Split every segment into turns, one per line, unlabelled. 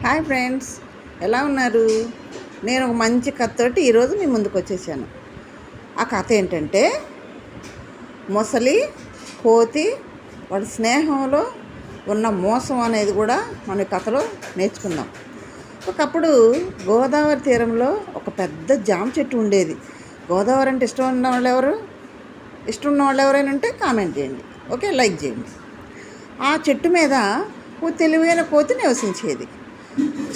Hi friends ఎలా ఉన్నారు? నేను ఒక మంచి కథతోటి ఈరోజు మీ ముందుకు వచ్చేసాను. ఆ కథ ఏంటంటే మొసలి కోతి వాడి స్నేహంలో ఉన్న మోసం అనేది కూడా మన కథలో నేర్చుకుందాం. ఒకప్పుడు గోదావరి తీరంలో ఒక పెద్ద జామ చెట్టు ఉండేది. గోదావరి అంటే ఇష్టం ఉన్న వాళ్ళు ఎవరు? ఇష్టం ఉన్న వాళ్ళు ఎవరైనా ఉంటే కామెంట్ చేయండి. ఓకే లైక్ చేయండి. ఆ చెట్టు మీద ఓ తెలివైన కోతి నివసించేది.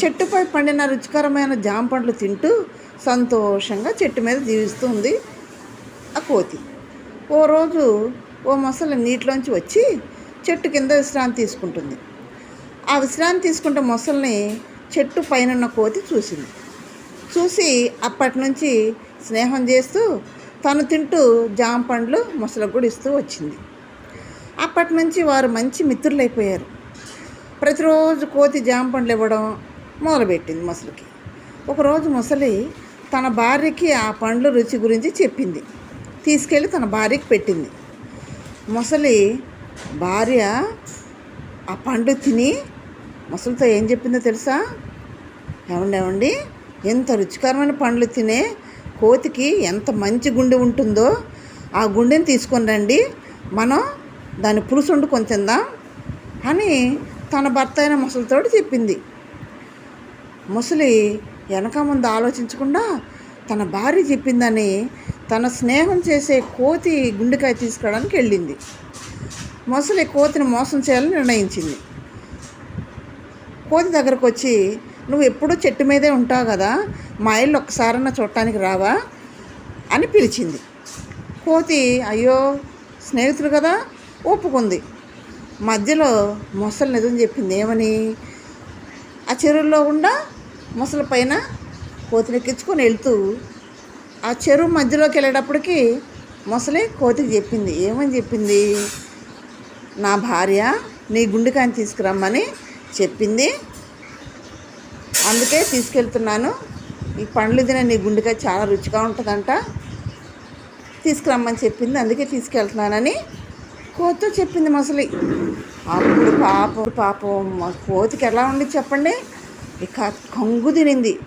చెట్టుపై పండిన రుచికరమైన జామ పండ్లు తింటూ సంతోషంగా చెట్టు మీద జీవిస్తుంది ఆ కోతి. ఓ రోజు ఓ మొసలి నీటిలోంచి వచ్చి చెట్టు కింద విశ్రాంతి తీసుకుంటుంది. ఆ విశ్రాంతి తీసుకుంటే మొసల్ని చెట్టు పైన కోతి చూసింది. చూసి అప్పటి నుంచి స్నేహం చేస్తూ తను తింటూ జామ పండ్లు మొసలకు కూడా ఇస్తూ వచ్చింది. అప్పటి నుంచి వారు మంచి మిత్రులైపోయారు. ప్రతిరోజు కోతి జామ పండ్లు ఇవ్వడం మొదలుపెట్టింది మొసలికి. ఒకరోజు మొసలి తన భార్యకి ఆ పండ్ల రుచి గురించి చెప్పింది. తీసుకెళ్ళి తన భార్యకి పెట్టింది. మొసలి భార్య ఆ పండు తిని మొసలితో ఏం చెప్పిందో తెలుసా? ఏమండి ఏమండి? ఎంత రుచికరమైన పండ్లు తినే కోతికి ఎంత మంచి గుండె ఉంటుందో ఆ గుండెని తీసుకొని రండి. మనం దాని పులుసు వండుకొని తిందాం అని తన భర్త అయిన ముసలితోటి చెప్పింది. ముసలి వెనక ముందు ఆలోచించకుండా తన భార్య చెప్పిందని తన స్నేహం చేసే కోతి గుండెకాయ తీసుకోవడానికి వెళ్ళింది. ముసలి కోతిని మోసం చేయాలని నిర్ణయించింది. కోతి దగ్గరకు వచ్చి నువ్వు ఎప్పుడూ చెట్టు మీదే ఉంటావు కదా మా ఇల్లు ఒక్కసారన్నా చూడటానికి రావా? అని పిలిచింది. కోతి అయ్యో స్నేహితుడు కదా ఒప్పుకుంది. మధ్యలో మొసలు నిజం చెప్పింది ఏమని? ఆ చెరువులో ఉండా మొసల పైన కోతిని ఎక్కించుకొని వెళ్తూ ఆ చెరువు మధ్యలోకి వెళ్ళేటప్పటికి మొసలి కోతికి చెప్పింది. ఏమని చెప్పింది? నా భార్య నీ గుండెకాయని తీసుకురమ్మని చెప్పింది. అందుకే తీసుకెళ్తున్నాను. ఈ పండ్లు తిన నీ గుండెకాయ చాలా రుచిగా ఉంటుందంట. తీసుకురమ్మని చెప్పింది. అందుకే తీసుకెళ్తున్నానని కోతితో చెప్పింది మొసలి. అప్పుడు పాపం పాపం మా కోతికి ఎలా ఉంది చెప్పండి. ఇక కంగు తినింది.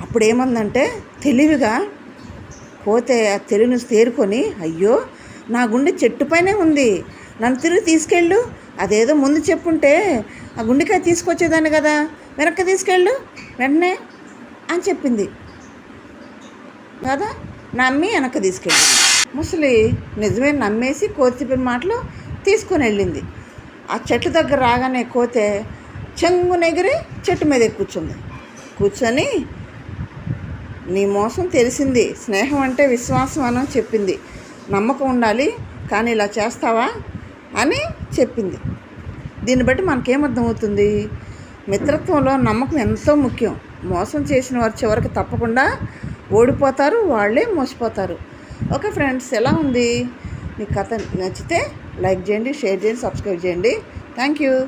అప్పుడేమందంటే తెలివిగా కోతే ఆ తెలివిని తేరుకొని అయ్యో నా గుండె చెట్టుపైనే ఉంది. నన్ను తిరిగి తీసుకెళ్ళు. అదేదో ముందు చెప్పుంటే ఆ గుండెకాయ తీసుకొచ్చేదాన్ని కదా. వెనక్కి తీసుకెళ్ళు. వెంటనే అని చెప్పింది. కదా? నమ్మి వెనక్కి తీసుకెళ్ళింది. ముసలి నిజమే నమ్మేసి కోతి చెప్పిన మాటలు తీసుకొని వెళ్ళింది. ఆ చెట్టు దగ్గర రాగానే కోతే చెంగునెగిరి చెట్టు మీద కూర్చుంది. కూర్చొని నీ మోసం తెలిసింది. స్నేహం అంటే విశ్వాసం అని చెప్పింది. నమ్మకం ఉండాలి కానీ ఇలా చేస్తావా అని చెప్పింది. దీన్ని బట్టి మనకేమర్థమవుతుంది మిత్రత్వంలో నమ్మకం ఎంతో ముఖ్యం. మోసం చేసిన వారు చివరికి తప్పకుండా ఓడిపోతారు వాళ్ళే మోసపోతారు. ఓకే ఫ్రెండ్స్ ఎలా ఉంది? మీ కథ నచ్చితే లైక్ చేయండి షేర్ చేయండి సబ్స్క్రైబ్ చేయండి. Thank you.